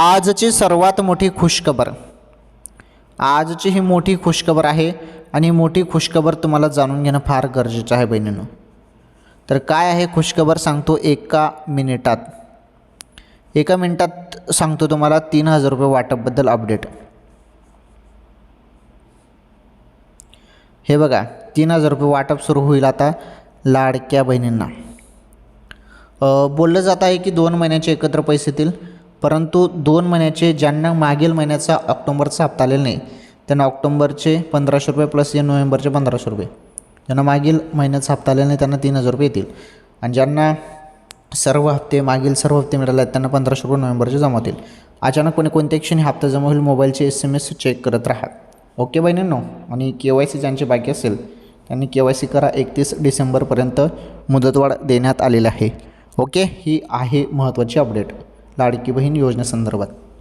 आजची सर्वात मोठी खुशखबर. आजची ही मोठी खुशखबर आहे आणि मोठी खुशखबर तुम्हाला जाणून घेणं फार गरजेचं आहे बहिणीनं. तर काय आहे खुशखबर सांगतो एका मिनिटात. एका मिनिटात सांगतो तुम्हाला तीन हजार रुपये वाटपबद्दल अपडेट हे बघा तीन हजार रुपये वाटप सुरू होईल आता लाडक्या बहिणींना. बोललं जात आहे की दोन महिन्याचे एकत्र पैसे येतील. परंतु दोन महिन्याचे ज्यांना मागील महिन्याचा ऑक्टोबरचा हप्ता आलेला नाही त्यांना ऑक्टोंबरचे पंधराशे रुपये प्लस हे नोव्हेंबरचे पंधराशे रुपये. ज्यांना मागील महिन्याचा हप्ता आलेला नाही त्यांना तीन हजार रुपये येतील. आणि ज्यांना सर्व हप्ते मागील सर्व हप्ते मिळाले आहेत त्यांना पंधराशे रुपये नोव्हेंबरचे जमा होतील. अचानकपणे कोणत्या क्षणी हप्ता जमा होईल मोबाईलचे एस एम एस चेक करत राहा. ओके बहिणींनो आणि के वाय सी ज्यांची बाकी असेल त्यांनी के वाय सी करा. एकतीस डिसेंबरपर्यंत मुदतवाढ देण्यात आलेली आहे. ओके ही आहे महत्त्वाची अपडेट. लाडकी बहीण योजनेसंदर्भात.